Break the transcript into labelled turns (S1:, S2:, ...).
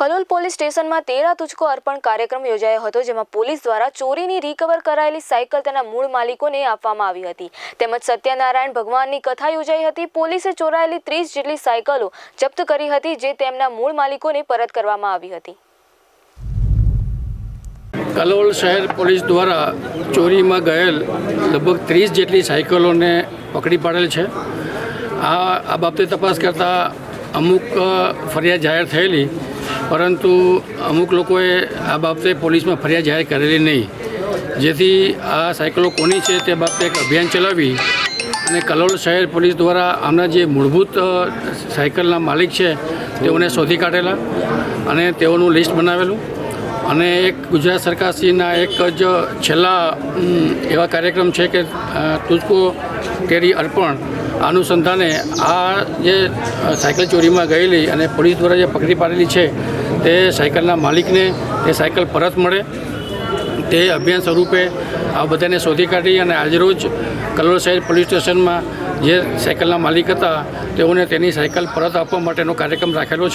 S1: Kalol police સ્ટેશનમાં તેરા તુચકો અર્પણ કાર્યક્રમ યોજાયો હતો, જેમાં પોલીસ દ્વારા ચોરીની રિકવર કરાયેલી સાયકલ તેના મૂળ માલિકોને આપવામાં આવી હતી. તેમજ સત્યનારાયણ ભગવાનની કથા યોજાઈ હતી. પોલીસે ચોરાયેલી ત્રીસ જેટલી સાયકલો જપ્ત કરી હતી, જે તેમના મૂળ માલિકોને પરત કરવામાં આવી હતી.
S2: કલોલ શહેર પોલીસ દ્વારા ચોરીમાં ગયેલ લગભગ ત્રીસ જેટલી સાયકલોને પકડી પાડેલ છે. આ આ બાબતે તપાસ કરતાં અમુક ફરિયાદ જાહેર થયેલી પરંતુ અમુક લોકોએ આ બાબતે પોલીસમાં ફરિયાદ જાહેર કરેલી નહીં. જેથી આ સાયકલો કોની છે તે બાબતે એક અભિયાન ચલાવી અને કલોલ શહેર પોલીસ દ્વારા આમના જે મૂળભૂત સાયકલના માલિક છે તેઓને શોધી કાઢેલા અને તેઓનું લિસ્ટ બનાવેલું. અને એક ગુજરાત સરકારશ્રીના એક જ છેલ્લા એવા કાર્યક્રમ છે કે તુજકો તેરી અર્પણ અનુસંધાને આ જે સાયકલ ચોરીમાં ગયેલી અને પોલીસ દ્વારા જે પકડી પાડેલી છે, તે સાયકલના માલિકને તે સાયકલ પરત મળે. તે અભિયાન સ્વરૂપે આ બધાને શોધી કાઢી અને આજરોજ કલોલ શહેર પોલીસ સ્ટેશનમાં જે સાયકલના માલિક હતા, તેઓને તેની સાયકલ પરત આપવા માટેનો કાર્યક્રમ રાખેલો છે.